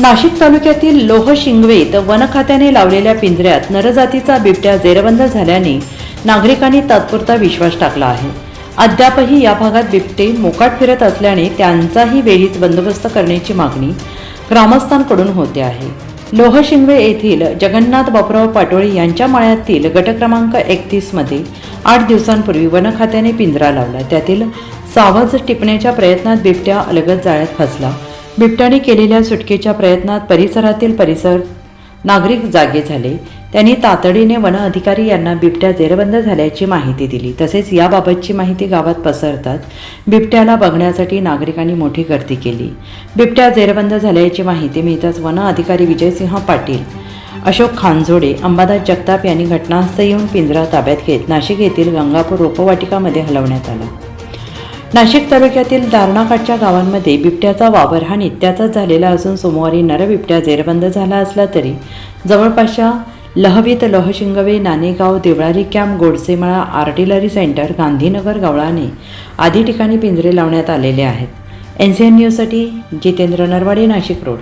नाशिक तालुक्यातील लोह शिंगवेत वन खात्याने लावलेल्या पिंजऱ्यात नरजातीचा बिबट्या जेरबंद झाल्याने नागरिकांनी तात्पुरता विश्वास टाकला आहे. अद्यापही या भागात बिबटे मोकाट फिरत असल्याने त्यांचाही वेळीच बंदोबस्त करण्याची मागणी ग्रामस्थांकडून होते आहे. लोह शिंगवे येथील जगन्नाथ बापराव पाटोळे यांच्या माळ्यातील गट क्रमांक एकतीसमध्ये आठ दिवसांपूर्वी वन खात्याने पिंजरा लावला. त्यातील सावज टिपण्याच्या प्रयत्नात बिबट्या अलगद जाळ्यात फसला. बिबट्याने केलेल्या सुटकेच्या प्रयत्नात परिसरातील परिसर नागरिक जागे झाले. त्यांनी तातडीने वन अधिकारी यांना बिबट्या जेरबंद झाल्याची माहिती दिली. तसेच याबाबतची माहिती गावात पसरताच बिबट्याला बघण्यासाठी नागरिकांनी मोठी गर्दी केली. बिबट्या जेरबंद झाल्याची माहिती मिळताच वन अधिकारी विजयसिंह पाटील अशोक खानझोडे अंबादास जगताप यांनी घटनास्थळी येऊन पिंजरा ताब्यात घेत नाशिक येथील गंगापूर रोपवाटिकामध्ये हलवण्यात आला. नाशिक तालुक्यातील दारणाकाठच्या गावांमध्ये बिबट्याचा वावर हा नित्याचाच झालेला असून सोमवारी नर बिबट्या जेरबंद झाला असला तरी जवळपासच्या Lahavit Lohshingwe Nanegaon Devlali camp Godsemala artillery centre Gandhinagar Gavlane आदी ठिकाणी पिंजरे लावण्यात आलेले आहेत. एन सी एन न्यूजसाठी जितेंद्र नरवाडे नाशिक रोड.